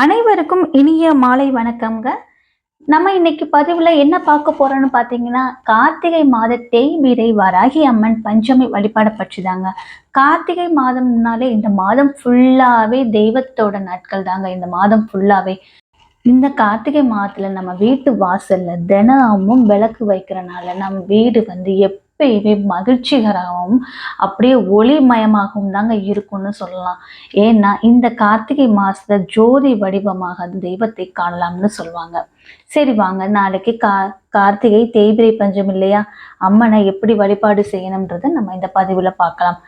அனைவருக்கும் இனிய மாலை வணக்கம்ங்க. நம்ம இன்னைக்கு பதிவில் என்ன பார்க்க போறோம்னு பார்த்தீங்கன்னா கார்த்திகை மாத தேய்பிரை வராகி அம்மன் பஞ்சமி வழிபாட பற்றிதாங்க. கார்த்திகை மாதம்னாலே இந்த மாதம் ஃபுல்லாகவே தெய்வத்தோட நாட்கள் தாங்க. இந்த மாதம் ஃபுல்லாகவே இந்த கார்த்திகை மாதத்தில் நம்ம வீட்டு வாசலில் தினமும் விளக்கு வைக்கிறனால நம்ம வீடு வந்து எப் எப்பயுமே மகிழ்ச்சிகரமாகவும் அப்படியே ஒளிமயமாகவும் தாங்க இருக்கும்னு சொல்லலாம். ஏன்னா இந்த கார்த்திகை மாசத்துல ஜோதி வடிவமாக தெய்வத்தை காணலாம்னு சொல்லுவாங்க. சரி வாங்க. நாளைக்கு கா கார்த்திகை தேய்பிரை பஞ்சம் இல்லையா? அம்மனை எப்படி வழிபாடு செய்யணும்ன்றதை நம்ம இந்த பதிவுல பார்க்கலாம்.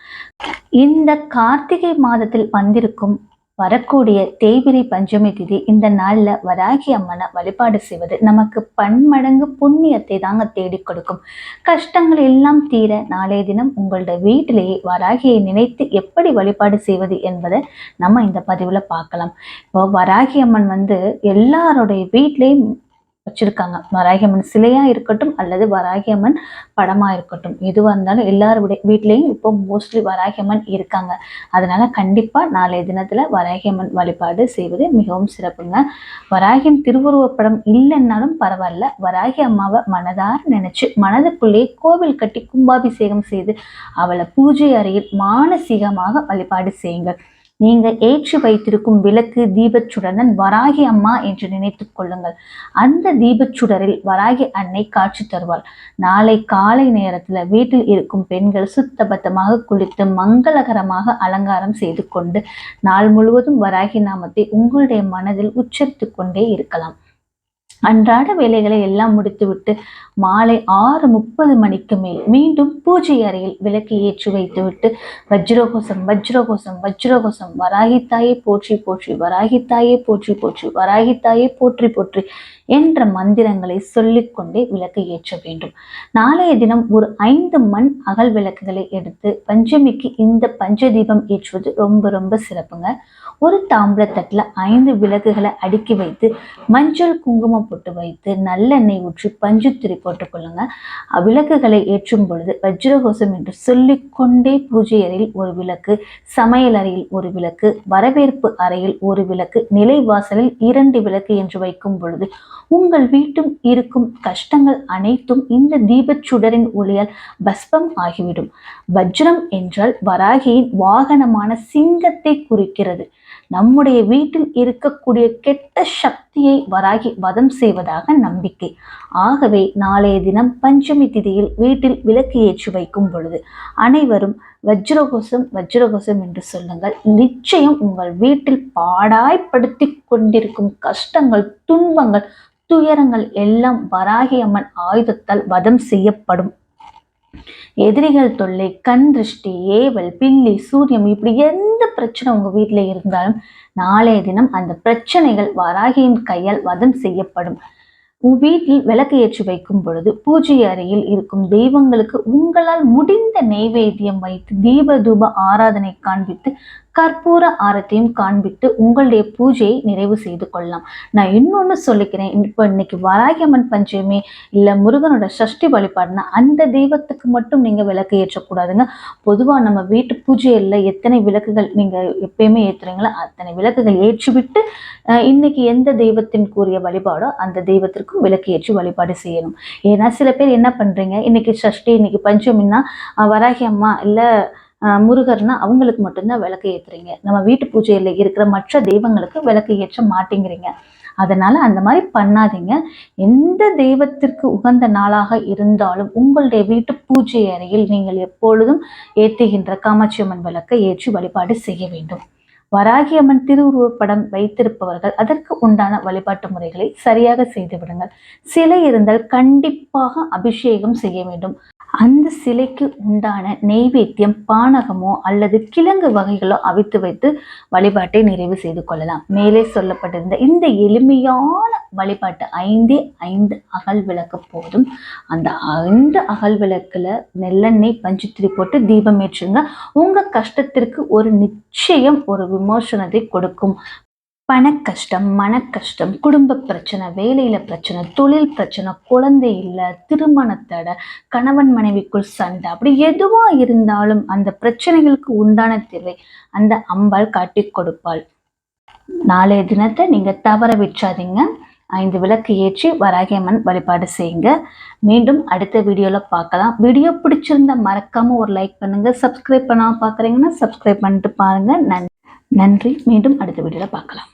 இந்த கார்த்திகை மாதத்தில் வந்திருக்கும் வரக்கூடிய தேய்பிரி பஞ்சமி திதி இந்த நாளில் வராகி அம்மனை வழிபாடு செய்வது நமக்கு பன்மடங்கு புண்ணியத்தை தாங்க தேடி கொடுக்கும். கஷ்டங்கள் எல்லாம் தீர நாளைய தினம் உங்களுடைய வீட்டிலேயே வராகியை நினைத்து எப்படி வழிபாடு செய்வது என்பதை நம்ம இந்த பதிவில் பார்க்கலாம். இப்போ வராகி அம்மன் வந்து எல்லாருடைய வீட்லேயும் வச்சிருக்காங்க. வராகியம்மன் சிலையா இருக்கட்டும் அல்லது வராகியம்மன் படமா இருக்கட்டும். எதுவாக இருந்தாலும் எல்லாருடைய வீட்லேயும் இப்போ மோஸ்ட்லி வராகியம்மன் இருக்காங்க. அதனால கண்டிப்பா நாளைய தினத்துல வராகியம்மன் வழிபாடு செய்வது மிகவும் சிறப்புங்க. வராகியம் திருவுருவப்படம் இல்லைன்னாலும் பரவாயில்ல. வராகி அம்மாவை மனதார நினைச்சு மனதுக்குள்ளே கோவில் கட்டி கும்பாபிஷேகம் செய்து அவளை பூஜை அறையில் மானசீகமாக வழிபாடு செய்யுங்கள். நீங்கள் ஏற்றி வைத்திருக்கும் விளக்கு தீபச்சுடனன் வராகி அம்மா என்று நினைத்துக் கொள்ளுங்கள். அந்த தீபச்சுடரில் வராகி அன்னை காட்சி தருவாள். நாளை காலை நேரத்துல வீட்டில் இருக்கும் பெண்கள் சுத்தபத்தமாக குளித்து மங்களகரமாக அலங்காரம் செய்து கொண்டு நாள் முழுவதும் வராகி நாமத்தை உங்களுடைய மனதில் உச்சரித்து கொண்டே இருக்கலாம். அன்றாட வேலைகளை எல்லாம் முடித்துவிட்டு மாலை ஆறு முப்பது மணிக்கு மேல் மீண்டும் பூஜை அறையில் விளக்கு ஏற்றி வைத்துவிட்டு வஜ்ரோகோசம் வஜ்ரோகோசம் வஜ்ரோகோசம் வராகித்தாயே போற்றி போற்றி வராகித்தாயே போற்றி போற்றி வராகித்தாயே போற்றி போற்றி என்ற மந்திரங்களை சொல்லிக்கொண்டே விளக்கு ஏற்ற வேண்டும். நாளைய தினம் ஒரு ஐந்து மண் அகல் விளக்குகளை எடுத்து பஞ்சமிக்கு இந்த பஞ்சதீபம் ஏற்றுவது ரொம்ப ரொம்ப சிறப்புங்க. ஒரு தாம்பளத்தட்டில் ஐந்து விளக்குகளை அடுக்கி வைத்து மஞ்சள் குங்குமம் போட்டு வைத்து நல்லெண்ணெய் ஊற்றி பஞ்சுத்திரி போட்டுக்கொள்ளுங்க விளக்குகளை ஏற்றும் பொழுது வஜ்ரகோசம் என்று சொல்லிக்கொண்டே பூஜை அறையில் ஒரு விளக்கு சமையல் அறையில் ஒரு விளக்கு வரவேற்பு அறையில் ஒரு விளக்கு நிலைவாசலில் இரண்டு விளக்கு என்று வைக்கும் பொழுது உங்கள் வீட்டும் இருக்கும் கஷ்டங்கள் அனைத்தும் இந்த தீபச்சுடரின் ஒளியால் பஸ்பம் ஆகிவிடும். வஜ்ரம் என்றால் வராகியின் வாகனமான சிங்கத்தை குறிக்கிறது. நம்முடைய வீட்டில் இருக்கக்கூடிய கெட்ட சக்தி சக்தியை வராகி வதம் செய்வதாக நம்பிக்கை. ஆகவே நாளைய தினம் பஞ்சமி திதியில் வீட்டில் விளக்கு ஏற்றி வைக்கும் பொழுது அனைவரும் வஜ்ரகோசம் வஜ்ரகோசம் என்று சொல்லுங்கள். நிச்சயம் உங்கள் வீட்டில் பாடாய்ப்படுத்தி கொண்டிருக்கும் கஷ்டங்கள் துன்பங்கள் துயரங்கள் எல்லாம் வராகி அம்மன் ஆயுதத்தால் வதம் செய்யப்படும். எதிரிகள் தொல்லை கண் திருஷ்டி ஏவல் பில்லி சூரியம் இப்படி எந்த பிரச்சனை உங்க வீட்டில் இருந்தாலும் நாளைய தினம் அந்த பிரச்சனைகள் வராகியின் கையால் வதம் செய்யப்படும். உன் வீட்டில் விளக்கு ஏற்றி வைக்கும் பொழுது பூஜை அறையில் இருக்கும் தெய்வங்களுக்கு உங்களால் முடிந்த நெய்வேத்தியம் வைத்து தீப தூப ஆராதனை காண்பித்து கற்பூர ஆரத்தையும் காண்பித்து உங்களுடைய பூஜையை நிறைவு செய்து கொள்ளலாம். நான் இன்னொன்று சொல்லிக்கிறேன். இப்போ இன்னைக்கு வராகியம்மன் பஞ்சமி இல்லை முருகனோட சஷ்டி வழிபாடுனா அந்த தெய்வத்துக்கு மட்டும் நீங்கள் விளக்கு ஏற்றக்கூடாதுங்க. பொதுவாக நம்ம வீட்டு பூஜையில் எத்தனை விளக்குகள் நீங்கள் எப்பயுமே ஏற்றுறீங்களோ அத்தனை விளக்குகள் ஏற்றிவிட்டு இன்னைக்கு எந்த தெய்வத்தின் கூறிய வழிபாடோ அந்த தெய்வத்திற்கும் விளக்கு ஏற்றி வழிபாடு செய்யணும். ஏன்னா சில பேர் என்ன பண்ணுறீங்க இன்னைக்கு சஷ்டி இன்னைக்கு பஞ்சமின்னா வராகி அம்மா இல்லை முருகர்னா அவங்களுக்கு மட்டும்தான் விளக்கு ஏற்றுறீங்க நம்ம வீட்டு பூஜையில் இருக்கிற மற்ற தெய்வங்களுக்கு விளக்கு ஏற்ற மாட்டேங்கிறீங்க. அதனால அந்த மாதிரி பண்ணாதீங்க. எந்த தெய்வத்திற்கு உகந்த நாளாக இருந்தாலும் உங்களுடைய வீட்டு பூஜை அறையில் நீங்கள் எப்பொழுதும் ஏற்றுகின்ற காமாட்சியம்மன் விளக்கை ஏற்றி வழிபாடு செய்ய வேண்டும். வராகியம்மன் திருவுருவப்படம் வைத்திருப்பவர்கள் அதற்கு உண்டான வழிபாட்டு முறைகளை சரியாக செய்து விடுங்கள். சிலை இருந்தால் கண்டிப்பாக அபிஷேகம் செய்ய வேண்டும். அந்த சிலைக்கு உண்டான நெய்வேத்தியம் பானகமோ அல்லது கிழங்கு வகைகளோ அவித்து வைத்து வழிபாட்டை நிறைவு செய்து கொள்ளலாம். மேலே சொல்லப்பட்டிருந்த இந்த எளிமையான வழிபாட்டு ஐந்தே ஐந்து அகல் விளக்கு போதும். அந்த ஐந்து அகல் விளக்கில் நெல்லெண்ணெய் பஞ்சுத்திரி போட்டு தீபம் ஏற்றுங்க. உங்கள் கஷ்டத்திற்கு ஒரு நிச்சயம் ஒரு விமோசனத்தை கொடுக்கும். பணக்கஷ்டம் கஷ்டம் குடும்ப பிரச்சனை வேலையில பிரச்சனை தொழில் பிரச்சனை குழந்தை இல்லை திருமணத்தடை கணவன் மனைவிக்குள் சண்டை அப்படி எதுவா இருந்தாலும் அந்த பிரச்சனைகளுக்கு உண்டான தீர்வை அந்த அம்பாள் காட்டி கொடுப்பாள். நாளைய தினத்தை நீங்கள் தவற விற்றாதீங்க ஐந்து விளக்கு ஏற்றி வராகியம்மன் வழிபாடு செய்யுங்க. மீண்டும் அடுத்த வீடியோவில் பார்க்கலாம். வீடியோ பிடிச்சிருந்தா மறக்காமல் ஒரு லைக் பண்ணுங்கள் சப்ஸ்கிரைப் பண்ணாமல் பார்க்குறீங்கன்னா சப்ஸ்கிரைப் பண்ணிட்டு பாருங்கள் நன் நன்றி. மீண்டும் அடுத்த வீடியோவில் பார்க்கலாம்.